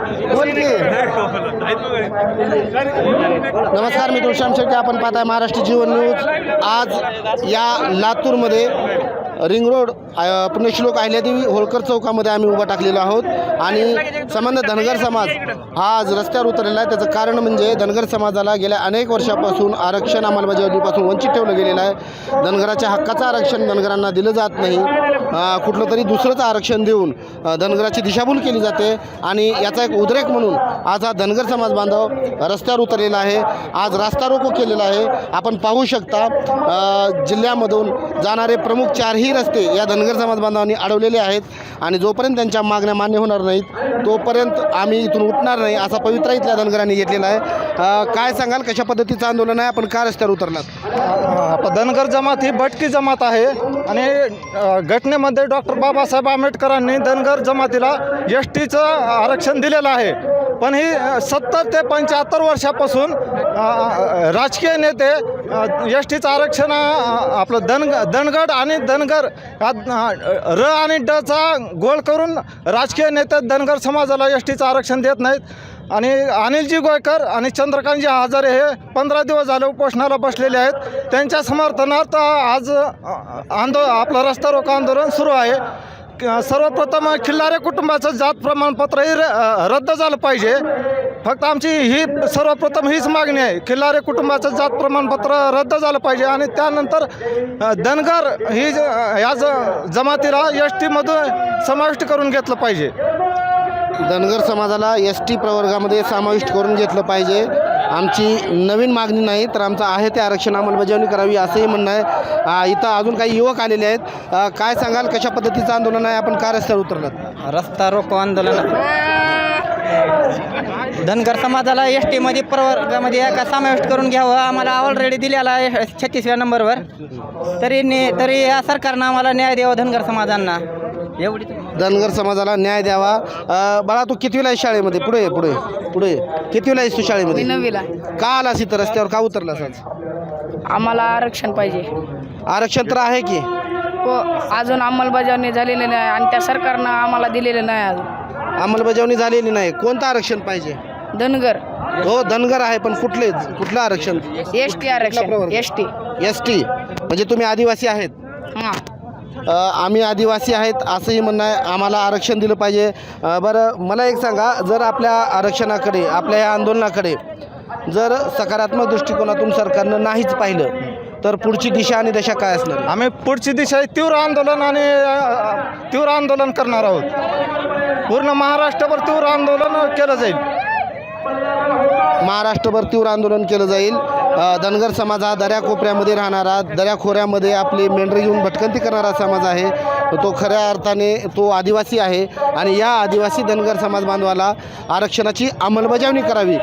बोल नमस्कार मी तुळशाम शेट्टी. आपण पाहताय महाराष्ट्र जीवन न्यूज. आज या लातूरमध्ये रिंग रोड पुण्यश्लोक अहिल्यादेवी होळकर चौकामध्ये आम्ही उभा टाकलेलो आहोत. आणि सामान्य धनगर समाज हा आज रस्त्यावर उतरलेला आहे. त्याचं कारण म्हणजे धनगर समाजाला गेल्या अनेक वर्षापासून आरक्षण अंमलबजावणीपासून वंचित ठेवलं गेलेलं आहे. धनगराच्या हक्काचं आरक्षण धनगरांना दिलं जात नाही. कुठलं तरी दुसरंच आरक्षण देऊन धनगराची दिशाभूल केली जाते. आणि याचा एक उद्रेक म्हणून आज हा धनगर समाज बांधव रस्त्यावर उतरलेला आहे. आज रास्ता रोको केलेला आहे. आपण पाहू शकता जिल्ह्यामधून जाणारे प्रमुख चारही रस्ते या धनगर समाज बांधवांनी अडवलेले आहेत आणि जोपर्यंत त्यांच्या मागण्या मान्य होणार नाहीत तोपर्यंत आम्ही इथून उठणार नाही असा पवित्रा इथल्या धनगरांनी घेतलेला आहे. काय सांगाल कशा पद्धतीचं आंदोलन आहे? आपण का रस्त्यावर उतरलात? धनगर जमात ही भटकी जमात आहे आणि घटनेमध्ये डॉक्टर बाबासाहेब आंबेडकरांनी धनगर जमातीला एस टीचं आरक्षण दिलेलं आहे. पण ही सत्तर ते पंच्याहत्तर वर्षापासून राजकीय नेते एस टीचं आरक्षण आपलं धन धनगड आणि धनगर या र आणि डचा गोळ करून राजकीय नेते धनगर समाजाला एस टीचं आरक्षण देत नाहीत. आणि अनिलजी गोयकर आणि चंद्रकांतजी हजारे हे पंधरा दिवस झाले उपोषणाला बसलेले आहेत. त्यांच्या समर्थनार्थ आज आंदो आपलं रस्ता रोको आंदोलन सुरू आहे. सर्वप्रथम खिल्लारे कुटुंबाचं जात प्रमाणपत्रही र रद्द झालं पाहिजे. फक्त आमची ही सर्वप्रथम हीच मागणी आहे. खिल्लारे कुटुंबाचं जात प्रमाणपत्र रद्द झालं पाहिजे आणि त्यानंतर धनगर ही ज- या ज जमातीला एस टीमधून समाविष्ट करून घेतलं पाहिजे. धनगर समाजाला एस टी प्रवर्गामध्ये समाविष्ट करून घेतलं पाहिजे. आमची नवीन मागणी नाही तर आमचं आहे ते आरक्षण अंमलबजावणी करावी असंही म्हणणं आहे. इथं अजून काही युवक आलेले आहेत. काय सांगाल कशा पद्धतीचं आंदोलन आहे? आपण का रस्त्यावर उतरलात? रस्ता रोको आंदोलन. धनगर समाजाला एस टीमध्ये प्रवर्गामध्ये एका समाविष्ट करून घ्यावं आम्हाला ऑलरेडी दिलेला आहे छत्तीसव्या नंबरवर. तरी ने तरी या सरकारनं आम्हाला न्याय द्यावा धनगर समाजांना. एवढी धनगर समाजाला न्याय द्यावा. बाळा तू कितवीला आहे शाळेमध्ये? पुढे पुढे पुढे? ये. कितवीला आहेस तू शाळेमध्ये नववीला. का आलास इथं रस्त्यावर? का उतरलास आज? आम्हाला आरक्षण पाहिजे. आरक्षण तर आहे की? हो अजून अंमलबजावणी झालेली नाही आणि त्या सरकारनं आम्हाला दिलेलं नाही अजून. अंमलबजावणी झालेली नाही. कोणतं आरक्षण पाहिजे? धनगर. हो धनगर आहे पण कुठले? कुठलं आरक्षण? एस टी आरक्षण. S T. S T. म्हणजे तुम्ही आदिवासी आहेत. हां. आम्ही आदिवासी आहेत असंही म्हणणं आहे. आम्हाला आरक्षण दिलं पाहिजे. बरं मला एक सांगा जर आपल्या आरक्षणाकडे आपल्या या आंदोलनाकडे जर सकारात्मक दृष्टिकोनातून सरकारनं नाहीच पाहिलं तर पुढची दिशा आणि दशा काय असणार? आम्ही पुढची दिशा तीव्र आंदोलन आणि तीव्र आंदोलन करणार आहोत. पूर्ण महाराष्ट्रभर तीव्र आंदोलन केलं जाईल. महाराष्ट्रभर तीव्र आंदोलन केलं जाईल. धनगर समाज हा दऱ्या कोपऱ्यामध्ये राहणारा दऱ्या खोऱ्यामध्ये आपली मेंढरी घेऊन भटकंती करणारा समाज आहे. तो खऱ्या अर्थाने तो आदिवासी आहे आणि या आदिवासी धनगर समाज बांधवाला आरक्षणाची अंमलबजावणी करावी.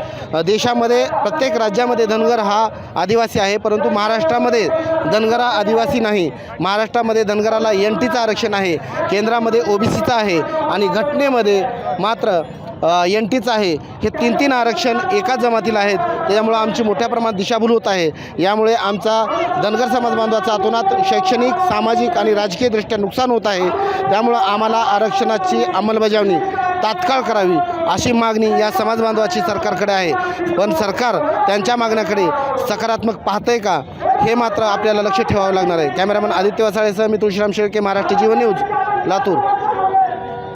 देशामध्ये प्रत्येक राज्यामध्ये धनगर हा आदिवासी आहे परंतु महाराष्ट्रामध्ये धनगरा आदिवासी नाही. महाराष्ट्रामध्ये धनगराला एन टीचं आरक्षण आहे केंद्रामध्ये ओबीसीचं आहे आणि घटनेमध्ये मात्र एन टीचं आहे. हे तीन तीन आरक्षण एकाच जमातील आहेत. त्याच्यामुळं आमची मोठ्या प्रमाणात दिशाभूल होत आहे. यामुळे आमचा धनगर समाज बांधवाचा अतोनात शैक्षणिक सामाजिक आणि राजकीयदृष्ट्या नुकसान होत आहे. त्यामुळं आम्हाला आरक्षणाची अंमलबजावणी तात्काळ करावी अशी मागणी या समाज बांधवाची सरकारकडे आहे. पण सरकार त्यांच्या मागण्याकडे सकारात्मक पाहतंय का हे मात्र आपल्याला लक्ष ठेवावं लागणार आहे. कॅमेरामन आदित्य वसाळेसह मी तुळशीराम शेळके महाराष्ट्र जीवन न्यूज लातूर.